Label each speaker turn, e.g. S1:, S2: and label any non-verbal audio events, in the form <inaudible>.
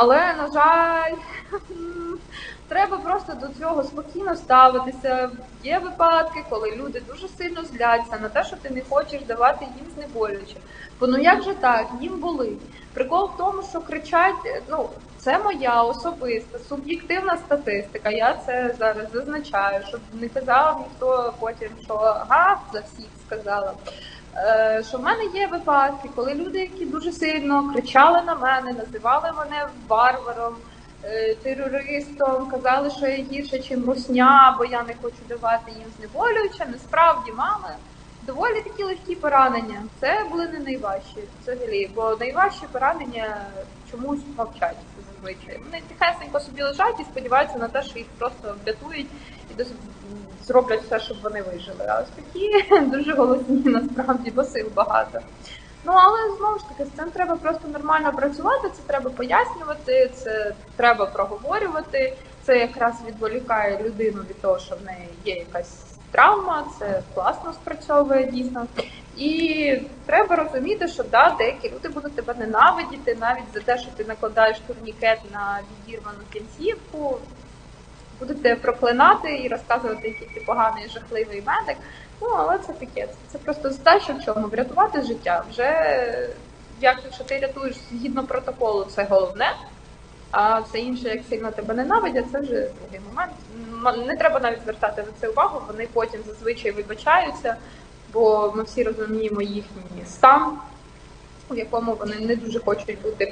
S1: Але, на жаль, треба просто до цього спокійно ставитися. Є випадки, коли люди дуже сильно зляться на те, що ти не хочеш давати їм знеболююче. Бо ну як же так, їм болить. Прикол в тому, що кричать, ну це моя особиста суб'єктивна статистика. Я це зараз зазначаю, щоб не казав ніхто потім, що ага, за всіх сказала. Е, що в мене є випадки, коли люди, які дуже сильно кричали на мене, називали мене варваром, е, терористом, казали, що я гірше, ніж русня, бо я не хочу давати їм знеболююче. Насправді мами доволі такі легкі поранення. Це були не найважчі взагалі, бо найважчі поранення чомусь мовчать зазвичай. Вони тихесенько собі лежать і сподіваються на те, що їх просто врятують і зроблять все, щоб вони вижили. А ось такі <laughs> дуже голосні насправді, бо сил багато. Ну але знову ж таки з цим треба просто нормально працювати, це треба пояснювати, це треба проговорювати. Це якраз відволікає людину від того, що в неї є якась травма, це класно спрацьовує дійсно. І треба розуміти, що да, деякі люди будуть тебе ненавидіти навіть за те, що ти накладаєш турнікет на відірвану кінцівку, будуть тебе проклинати і розказувати, який ти поганий, жахливий медик. Ну, але це таке. Це, це просто задача в чому врятувати життя. Вже якщо ти рятуєш згідно протоколу, це головне. А все інше, як сильно тебе ненавидять, це вже другий момент. Не треба навіть звертати на це увагу. Вони потім зазвичай вибачаються, бо ми всі розуміємо їхній стан, у якому вони не дуже хочуть бути